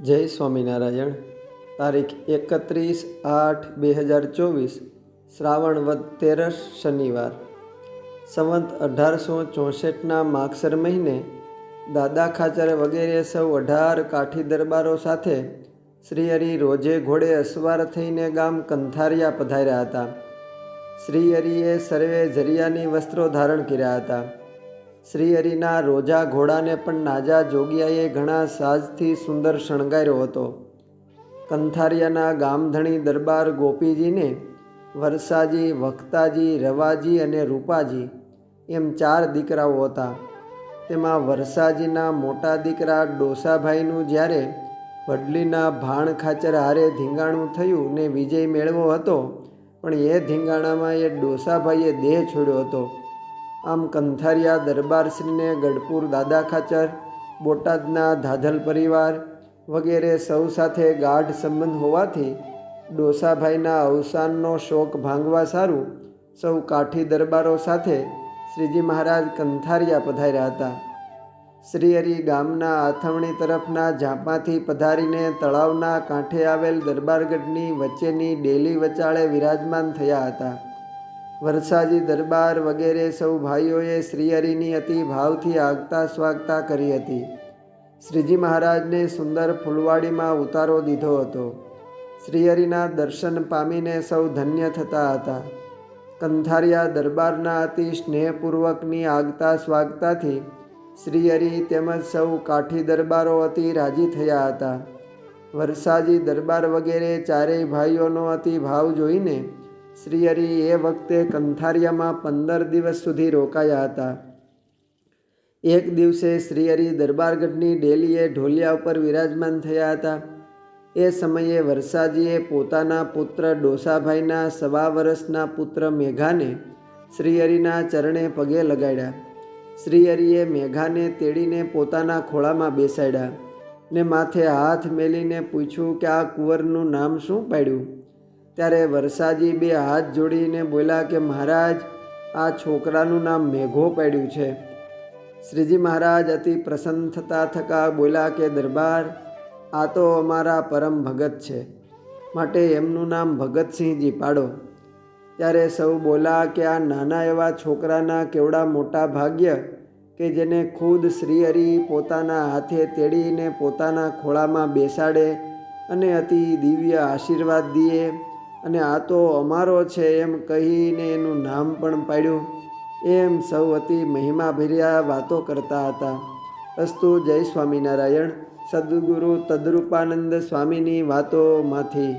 જય સ્વામિનારાયણ. તારીખ એકત્રીસ આઠ બે હજાર ચોવીસ, શ્રાવણ વદ તેરસ શનિવાર. સંવંત અઢારસો ચોસઠના માગસર મહિને દાદા ખાચર વગેરે સૌ અઢાર કાઠી દરબારો સાથે શ્રીહરિ રોજે ઘોડે અસવાર થઈને ગામ કંથારિયા પધાર્યા હતા. શ્રીહરિએ સર્વે ઝરિયાની વસ્ત્રો ધારણ કર્યા હતા. શ્રીહરિના રોજા ઘોડાને પણ નાજા જોગિયાએ ઘણા સાજથી સુંદર શણગાર્યો હતો. કંથારિયાના ગામધણી દરબાર ગોપીજીને વરસાજી, વખતાજી, રવાજી અને રૂપાજી એમ ચાર દીકરાઓ હતા. તેમાં વરસાજીના મોટા દીકરા ડોસાભાઈનું જ્યારે વડલીના ભાણ ખાચર હારે ધીંગાણું થયું ને વિજય મેળવો હતો, પણ એ ધીંગાણામાં એ ડોસાભાઈએ દેહ છોડ્યો હતો. આમ કંથારિયા દરબારશ્રીને ગઢપુર દાદા ખાચર, બોટાદના ધાધલ પરિવાર વગેરે સૌ સાથે ગાઢ સંબંધ હોવાથી ડોસાભાઈના અવસાનનો શોક ભાંગવા સારું સૌ કાઠી દરબારો સાથે શ્રીજી મહારાજ કંથારિયા પધાર્યા હતા. શ્રીહરિ ગામના આથમણી તરફના ઝાંપાથી પધારીને તળાવના કાંઠે આવેલ દરબારગઢની વચ્ચેની ડેલી વચાળે વિરાજમાન થયા હતા. વરસાજી દરબાર વગેરે સૌ ભાઈઓએ શ્રીહરિની અતિ ભાવથી આગતા સ્વાગતા કરી હતી. શ્રીજી મહારાજને સુંદર ફૂલવાડીમાં ઉતારો દીધો હતો. શ્રીહરિના દર્શન પામીને સૌ ધન્ય થતા હતા. કંથારિયા દરબારના અતિ સ્નેહપૂર્વકની આગતા સ્વાગતાથી શ્રીહરિ તેમજ સૌ કાઠી દરબારો અતિ રાજી થયા હતા. વરસાજી દરબાર વગેરે ચારેય ભાઈઓનો અતિ ભાવ જોઈને શ્રીહરિ, એ વખતે કંથારિયામાં પંદર દિવસ સુધી રોકાયા હતા. એક દિવસે શ્રીહરિ દરબારગઢની ડેલીએ ઢોલિયા ઉપર વિરાજમાન થયા હતા. એ સમયે વરસાજીએ પોતાના પુત્ર ડોસાભાઈના સવા વર્ષના પુત્ર મેઘાને શ્રીહરિના ચરણે પગે લગાડ્યા. શ્રીહરિએ મેઘાને તેડીને પોતાના ખોળામાં બેસાડ્યા ને માથે હાથ મેલીને પૂછ્યું કે આ કુંવરનું નામ શું પાડ્યું? ત્યારે વરસાજી બે હાથ જોડીને બોલ્યા કે, મહારાજ, આ છોકરાનું નામ મેઘો પાડ્યું છે. શ્રીજી મહારાજ અતિ પ્રસન્ન થતા થકા બોલ્યા કે, દરબાર, આ તો અમારા પરમ ભગત છે. માટે એમનું નામ ભગતસિંહજી પાડો. ત્યારે સૌ બોલા કે, આ નાના એવા છોકરાના કેવડા મોટા ભાગ્ય કે જેને ખુદ શ્રીહરિ પોતાના હાથે તેડીને પોતાના ખોળામાં બેસાડે અને અતિ દિવ્ય આશીર્વાદ દીએ અને આ તો અમારો છે એમ કહીને એનું નામ પણ પાડ્યું. એમ સૌ અતિ મહિમાભર્યા વાતો કરતા હતા. અસ્તુ જય સ્વામિનારાયણ, સદગુરુ તદ્રુપાનંદ સ્વામીની વાતોમાંથી.